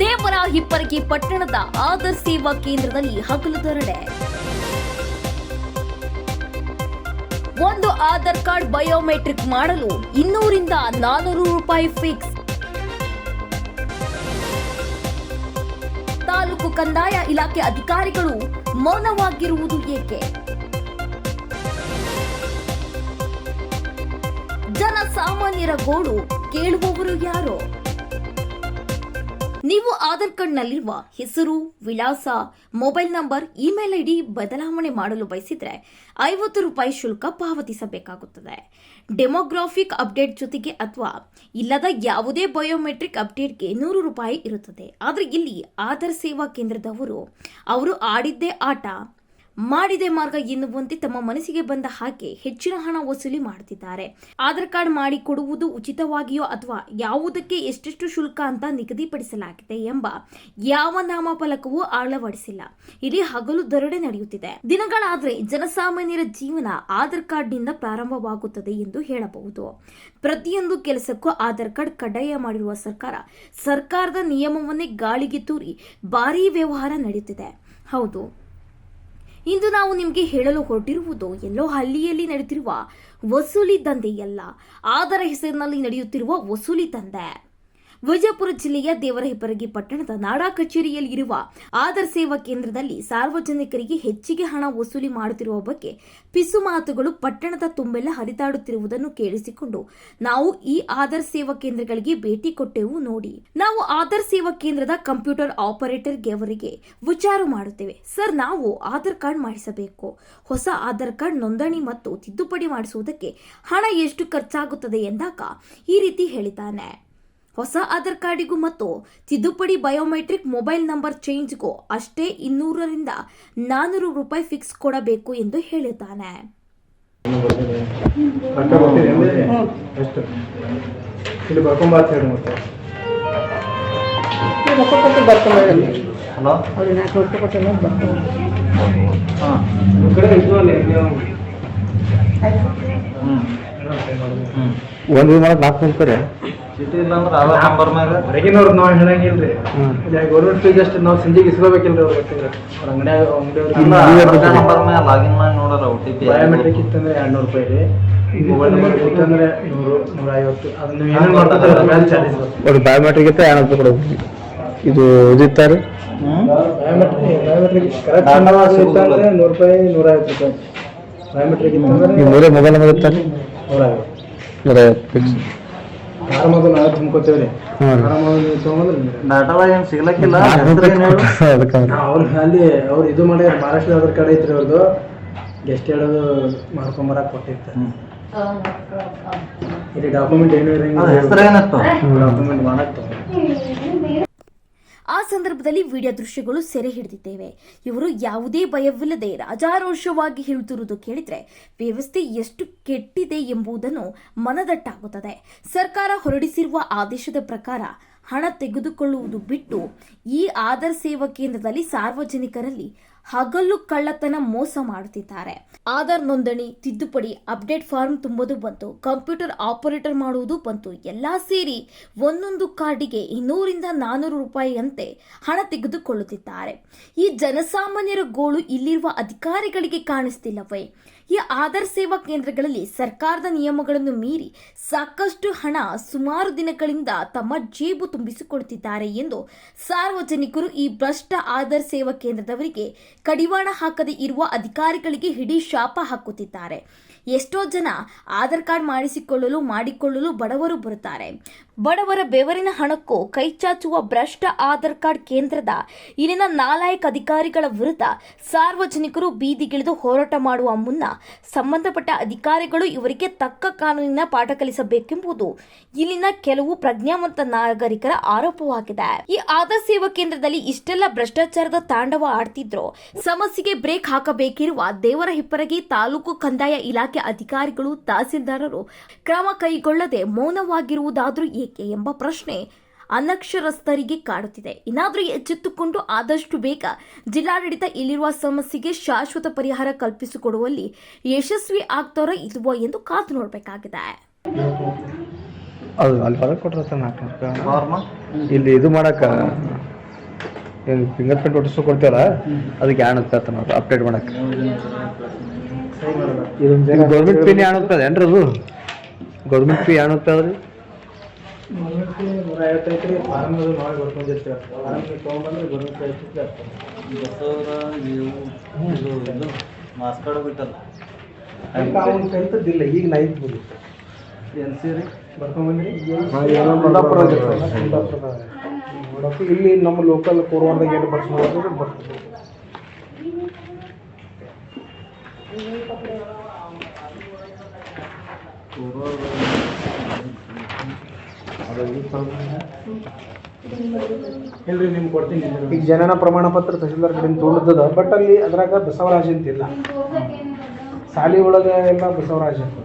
ದೇವರ ಹಿಪ್ಪರಗಿ ಪಟ್ಟಣದ ಆದರ್ ಸೇವಾ ಕೇಂದ್ರದಲ್ಲಿ ಹಗಲು ದೊರಡೆ ಒಂದು ಆಧಾರ್ ಕಾರ್ಡ್ ಬಯೋಮೆಟ್ರಿಕ್ ಮಾಡಲು ಇನ್ನೂರಿಂದ ನಾನೂರು ರೂಪಾಯಿ ಫಿಕ್ಸ್. ತಾಲೂಕು ಕಂದಾಯ ಇಲಾಖೆ ಅಧಿಕಾರಿಗಳು ಮೌನವಾಗಿರುವುದು ಏಕೆ? ಜನಸಾಮಾನ್ಯರ ಗೋಡು ಕೇಳುವವರು ಯಾರು? ನೀವು ಆಧಾರ್ ಕಾರ್ಡ್ನಲ್ಲಿರುವ ಹೆಸರು, ವಿಳಾಸ, ಮೊಬೈಲ್ ನಂಬರ್, ಇಮೇಲ್ ಐಡಿ ಬದಲಾವಣೆ ಮಾಡಲು ಬಯಸಿದರೆ ಐವತ್ತು ರೂಪಾಯಿ ಶುಲ್ಕ ಪಾವತಿಸಬೇಕಾಗುತ್ತದೆ. ಡೆಮೋಗ್ರಾಫಿಕ್ ಅಪ್ಡೇಟ್ ಜೊತೆಗೆ ಅಥವಾ ಇಲ್ಲದ ಯಾವುದೇ ಬಯೋಮೆಟ್ರಿಕ್ ಅಪ್ಡೇಟ್ಗೆ ನೂರು ರೂಪಾಯಿ ಇರುತ್ತದೆ. ಆದರೆ ಇಲ್ಲಿ ಆಧಾರ್ ಸೇವಾ ಕೇಂದ್ರದವರು ಅವರು ಆಡಿದ್ದೇ ಆಟ ಮಾಡಿದೆ ಮಾರ್ಗ ಎನ್ನುವಂತೆ ತಮ್ಮ ಮನಸ್ಸಿಗೆ ಬಂದ ಹಾಗೆ ಹೆಚ್ಚಿನ ಹಣ ವಸೂಲಿ ಮಾಡುತ್ತಿದ್ದಾರೆ ಆಧಾರ್ ಕಾರ್ಡ್ ಮಾಡಿ ಕೊಡುವುದು ಉಚಿತವಾಗಿಯೋ ಅಥವಾ ಯಾವುದಕ್ಕೆ ಎಷ್ಟೆಷ್ಟು ಶುಲ್ಕ ಅಂತ ನಿಗದಿಪಡಿಸಲಾಗಿದೆ ಎಂಬ ಯಾವ ನಾಮಫಲಕವೂ ಅಳವಡಿಸಿಲ್ಲ. ಇಲ್ಲಿ ಹಗಲು ದರೋಡೆ ನಡೆಯುತ್ತಿದೆ. ದಿನಗಳಾದ್ರೆ ಜನಸಾಮಾನ್ಯರ ಜೀವನ ಆಧಾರ್ ಕಾರ್ಡ್ನಿಂದ ಪ್ರಾರಂಭವಾಗುತ್ತದೆ ಎಂದು ಹೇಳಬಹುದು. ಪ್ರತಿಯೊಂದು ಕೆಲಸಕ್ಕೂ ಆಧಾರ್ ಕಾರ್ಡ್ ಕಡ್ಡಾಯ ಮಾಡಿರುವ ಸರ್ಕಾರ ಸರ್ಕಾರದ ನಿಯಮವನ್ನೇ ಗಾಳಿಗೆ ತೂರಿ ಭಾರೀ ವ್ಯವಹಾರ ನಡೆಯುತ್ತಿದೆ. ಹೌದು. ಇಂದು ನಾವು ನಿಮಗೆ ಹೇಳಲು ಹೊರಟಿರುವುದು ಎಲ್ಲೋ ಹಳ್ಳಿಯಲ್ಲಿ ನಡೆಯುತ್ತಿರುವ ವಸೂಲಿ ದಂಧೆಯಲ್ಲ. ಆದರ ಹೆಸರಿನಲ್ಲಿ ನಡೆಯುತ್ತಿರುವ ವಸೂಲಿ ದಂಧೆ. ವಿಜಯಪುರ ಜಿಲ್ಲೆಯ ದೇವರಹಿಪರಗಿ ಪಟ್ಟಣದ ನಾಡಾ ಕಚೇರಿಯಲ್ಲಿ ಇರುವ ಆಧಾರ್ ಸೇವಾ ಕೇಂದ್ರದಲ್ಲಿ ಸಾರ್ವಜನಿಕರಿಗೆ ಹೆಚ್ಚಿಗೆ ಹಣ ವಸೂಲಿ ಮಾಡುತ್ತಿರುವ ಬಗ್ಗೆ ಪಿಸು ಮಾತುಗಳು ಪಟ್ಟಣದ ತುಂಬೆಲ್ಲ ಹರಿದಾಡುತ್ತಿರುವುದನ್ನು ಕೇಳಿಸಿಕೊಂಡು ನಾವು ಈ ಆಧಾರ್ ಸೇವಾ ಕೇಂದ್ರಗಳಿಗೆ ಭೇಟಿ ಕೊಟ್ಟೆವು ನೋಡಿ. ನಾವು ಆಧಾರ್ ಸೇವಾ ಕೇಂದ್ರದ ಕಂಪ್ಯೂಟರ್ ಆಪರೇಟರ್ಗೆ ಅವರಿಗೆ ವಿಚಾರ ಮಾಡುತ್ತೇವೆ. ಸರ್, ನಾವು ಆಧಾರ್ ಕಾರ್ಡ್ ಮಾಡಿಸಬೇಕು. ಹೊಸ ಆಧಾರ್ ಕಾರ್ಡ್ ನೋಂದಣಿ ಮತ್ತು ತಿದ್ದುಪಡಿ ಮಾಡಿಸುವುದಕ್ಕೆ ಹಣ ಎಷ್ಟು ಖರ್ಚಾಗುತ್ತದೆ ಎಂದಾಗ ಈ ರೀತಿ ಹೇಳಿದ್ದಾನೆ. ಹೊಸ ಆಧಾರ್ ಕಾರ್ಡಿಗೂ ಮತ್ತು ತಿದ್ದುಪಡಿ ಬಯೋಮೆಟ್ರಿಕ್ ಮೊಬೈಲ್ ನಂಬರ್ ಚೇಂಜ್ಗೂ ಅಷ್ಟೇ ಇನ್ನೂರರಿಂದ ನಾನ್ನೂರು ರೂಪಾಯಿ ಫಿಕ್ಸ್ ಕೊಡಬೇಕು ಎಂದು ಹೇಳಿದ್ದಾನೆ. ಒಂದು ನಾಲ್ಕು ನಿಲ್ತಾರೆ ಚೀಟಿ ಇಲ್ಲ ಅಂದ್ರೆ ಆಧಾರ್ ನಂಬರ್ ಮ್ಯಾಗ. ಹೊರಗಿನವ್ರು ನಾವು ಹೇಳಂಗಿಲ್ರಿ. ಗೌರ್ಮೆಂಟ್ ಫೀಸ್ ಅಷ್ಟು ನಾವು ಸಂಜೆಗೆ ಇಸ್ಕೋಬೇಕಿಲ್ರಿ ಅವ್ರು ಅಂಗಡಿಯಾಗ ಅಂಗಡಿಯವ್ರಿಗೆ ನಂಬರ್ ಮ್ಯಾಗ ಲಾಗಿನ್ ಮಾಡಿ ನೋಡೋರ ಒ ಟಿ ಪಿ ಬಯೋಮೆಟ್ರಿಕ್ ಇತ್ತಂದ್ರೆ ಎರಡು ನೂರು ರೂಪಾಯಿ ರೀ. ಮೊಬೈಲ್ ನಂಬರ್ ಇತ್ತಂದ್ರೆ ನೂರು ನೂರ ಐವತ್ತು. ಅದನ್ನ ಏನು ಮಾಡ್ತಾರೆ ಅದ್ರ ಮೇಲೆ ಚಾರ್ಜಸ್ ಬರ್ತದೆ ಒಂದು ಬಯೋಮೆಟ್ರಿಕ್ ಇತ್ತು ಎರಡು ರೂಪಾಯಿ ಕೊಡಬೇಕು ಇದು ಇದಿತ್ತಾರೆ ಬಯೋಮೆಟ್ರಿಕ್ ಬಯೋಮೆಟ್ರಿಕ್ ಕರೆಕ್ಟ್ ಇತ್ತಂದ್ರೆ ನೂರು ರೂಪಾಯಿ ನೂರ ಐವತ್ತು ರೂಪಾಯಿ. ಬಯೋಮೆಟ್ರಿಕ್ ಇತ್ತಂದ್ರೆ ಮೂರೇ ಮೊಬೈಲ್ ನಂಬರ್ ಇತ್ತಾರೆ ನೂರ ಐವತ್ತು. ನೂರ ಐವತ್ತು ಫಿಕ್ಸ್ ಆರಾಮದು ನಾವು. ತುಂಬ್ಕೋತೇವ್ರಿ ಡಾಟಾದಾಗ ಏನು ಸಿಗ್ಲಕ್ಕಿಲ್ಲ ಅವ್ರು ಅಲ್ಲಿ ಅವ್ರು ಇದು ಮಾಡ್ಯಾರ ಮಹಾರಾಷ್ಟ್ರ ಕಡೆ ಐತ್ರಿ ಅವ್ರದ್ದು ಗೆಸ್ಟ್ ಹೇಳೋದು ಮಾಡ್ಕೊಂಬರಕ್ ಕೊಟ್ಟಿರ್ತಾರೆ. ಇಲ್ಲಿ ಡಾಕ್ಯುಮೆಂಟ್ ಏನು ಇರಂಗಿಲ್ಲ ಹೆಸ್ರು ಏನಿತ್ತು ಡಾಕ್ಯುಮೆಂಟ್ ಮಾಡಕ್ಕೆ ಆ ಸಂದರ್ಭದಲ್ಲಿ ವಿಡಿಯೋ ದೃಶ್ಯಗಳು ಸೆರೆ ಹಿಡಿದಿದ್ದೇವೆ. ಇವರು ಯಾವುದೇ ಭಯವಿಲ್ಲದೆ ರಾಜಾರೋಷವಾಗಿ ಹೇಳುತ್ತಿರುವುದು ಕೇಳಿದ್ರೆ ವ್ಯವಸ್ಥೆ ಎಷ್ಟು ಕೆಟ್ಟಿದೆ ಎಂಬುದನ್ನು ಮನದಟ್ಟಾಗುತ್ತದೆ. ಸರ್ಕಾರ ಹೊರಡಿಸಿರುವ ಆದೇಶದ ಪ್ರಕಾರ ಹಣ ತೆಗೆದುಕೊಳ್ಳುವುದು ಬಿಟ್ಟು ಈ ಆಧಾರ್ ಸೇವಾ ಕೇಂದ್ರದಲ್ಲಿ ಸಾರ್ವಜನಿಕರಲ್ಲಿ ಹಗಲು ಕಳ್ಳತನ ಮೋಸ ಮಾಡುತ್ತಿದ್ದಾರೆ. ಆಧಾರ್ ನೋಂದಣಿ, ತಿದ್ದುಪಡಿ, ಅಪ್ಡೇಟ್ ಫಾರ್ಮ್ ತುಂಬೋದು ಬಂತು. ಕಂಪ್ಯೂಟರ್ ಆಪರೇಟರ್ ಮಾಡುವುದು ಬಂತು. ಎಲ್ಲ ಸೇರಿ ಒಂದೊಂದು ಕಾರ್ಡಿಗೆ ಇನ್ನೂರಿಂದ ನಾನೂರು ರೂಪಾಯಿಯಂತೆ ಹಣ ತೆಗೆದುಕೊಳ್ಳುತ್ತಿದ್ದಾರೆ. ಈ ಜನಸಾಮಾನ್ಯರ ಗೋಳು ಇಲ್ಲಿರುವ ಅಧಿಕಾರಿಗಳಿಗೆ ಕಾಣಿಸ್ತಿಲ್ಲವೇ? ಈ ಆಧಾರ್ ಸೇವಾ ಕೇಂದ್ರಗಳಲ್ಲಿ ಸರ್ಕಾರದ ನಿಯಮಗಳನ್ನು ಮೀರಿ ಸಾಕಷ್ಟು ಹಣ ಸುಮಾರು ದಿನಗಳಿಂದ ತಮ್ಮ ಜೇಬು ತುಂಬಿಸಿಕೊಳ್ಳುತ್ತಿದ್ದಾರೆ ಎಂದು ಸಾರ್ವಜನಿಕರು ಈ ಭ್ರಷ್ಟ ಆಧಾರ್ ಸೇವಾ ಕೇಂದ್ರದವರಿಗೆ ಕಡಿವಾಣ ಹಾಕದೆ ಇರುವ ಅಧಿಕಾರಿಗಳಿಗೆ ಹಿಡಿ ಶಾಪ ಹಾಕುತ್ತಿದ್ದಾರೆ. ಎಷ್ಟೋ ಜನ ಆಧಾರ್ ಕಾರ್ಡ್ ಮಾಡಿಸಿಕೊಳ್ಳಲು, ಮಾಡಿಕೊಳ್ಳಲು ಬಡವರು ಬರುತ್ತಾರೆ. ಬಡವರ ಬೆವರಿನ ಹಣಕ್ಕೂ ಕೈಚಾಚುವ ಭ್ರಷ್ಟ ಆಧಾರ್ ಕಾರ್ಡ್ ಕೇಂದ್ರದ ಇಲ್ಲಿನ ನಾಲಾಯಕ ಅಧಿಕಾರಿಗಳ ವಿರುದ್ಧ ಸಾರ್ವಜನಿಕರು ಬೀದಿಗಿಳಿದು ಹೋರಾಟ ಮಾಡುವ ಮುನ್ನ ಸಂಬಂಧಪಟ್ಟ ಅಧಿಕಾರಿಗಳು ಇವರಿಗೆ ತಕ್ಕ ಕಾನೂನಿನ ಪಾಠ ಕಲಿಸಬೇಕೆಂಬುದು ಇಲ್ಲಿನ ಕೆಲವು ಪ್ರಜ್ಞಾವಂತ ನಾಗರಿಕರ ಆರೋಪವಾಗಿದೆ. ಈ ಆಧಾರ್ ಸೇವಾ ಕೇಂದ್ರದಲ್ಲಿ ಇಷ್ಟೆಲ್ಲ ಭ್ರಷ್ಟಾಚಾರದ ತಾಂಡವ ಆಡ್ತಿದ್ರು, ಸಮಸ್ಯೆಗೆ ಬ್ರೇಕ್ ಹಾಕಬೇಕಿರುವ ದೇವರ ಹಿಪ್ಪರಗಿ ತಾಲೂಕು ಕಂದಾಯ ಇಲಾಖೆ ಅಧಿಕಾರಿಗಳು ತಹಸೀಲ್ದಾರರು ಕ್ರಮ ಕೈಗೊಳ್ಳದೆ ಮೌನವಾಗಿರುವುದಾದ್ರೂ ಏಕೆ ಎಂಬ ಪ್ರಶ್ನೆ ಅನಕ್ಷರಸ್ಥರಿಗೆ ಕಾಡುತ್ತಿದೆ. ಇನ್ನಾದರೂ ಎಚ್ಚೆತ್ತುಕೊಂಡು ಆದಷ್ಟು ಬೇಗ ಜಿಲ್ಲಾಡಳಿತ ಇಲ್ಲಿರುವ ಸಮಸ್ಯೆಗೆ ಶಾಶ್ವತ ಪರಿಹಾರ ಕಲ್ಪಿಸಿಕೊಡುವಲ್ಲಿ ಯಶಸ್ವಿ ಆಗ್ತಾರೋ ಇಲ್ವೋ ಎಂದು ಕಾತು ನೋಡಬೇಕಾಗಿದೆ. ಅಲ್ಲಿ ಹೊರಗೆ ಫಾರ್ಮ ಇಲ್ಲಿ ಇದು ಮಾಡಕ್ಕ ಏನು ಫಿಂಗರ್ ಪ್ರಿಂಟ್ ಒಟ್ಟಿಸು ಕೊಡ್ತೀವಲ್ಲ ಅದಕ್ಕೆ ರೂಪಾಯಿ ನಾವು ಅಪ್ಡೇಟ್ ಮಾಡಕ್ಕೆ. ಇದು ಗೌರ್ಮೆಂಟ್ ಪಿನ್ ಎರಡು ರೂಪಾಯಿ ಏನ್ರಿ ಅದು? ಗೌರ್ಮೆಂಟ್ ಫೀ ಎರಡು ರೂಪಾಯಿ ನೂರ ರೀ ಬರ್ಕೊಂಡಿರ್ತೀವಿ. ತೊಗೊಂಬಂದ್ರೆ ಗೌರ್ಮೆಂಟ್ ಬಸವರ ನೀವು ಇದು ಇದು ಅವ್ನ ಈಗ ಎನ್ ಸಿ ರೀ ಬರ್ಕೊಂಬಂದ್ರಿ? ಕುಂದಾಪುರ ನೋಡಕ್ಕೆ ಇಲ್ಲಿ ನಮ್ಮ ಲೋಕಲ್ ಕೋರ್ವಾರದಾಗ ಏನು ಬರ್ತದೆ ಬರ್ತದೆ ಇಲ್ರಿ, ನಿಮ್ಗೆ ಕೊಡ್ತೀನಿ ಈಗ ಜನನ ಪ್ರಮಾಣ ಪತ್ರ ತಹಸೀಲ್ದಾರ್ ಕಡೆಯಿಂದ ತೊಗೊಂಡದ ಬಟ್ ಅಲ್ಲಿ ಅದ್ರಾಗ ಬಸವರಾಜ್ ಅಂತಿಲ್ಲ ಸಾಲಿ ಒಳಗೆ ಎಲ್ಲ ಬಸವರಾಜ್ ಅಂತ.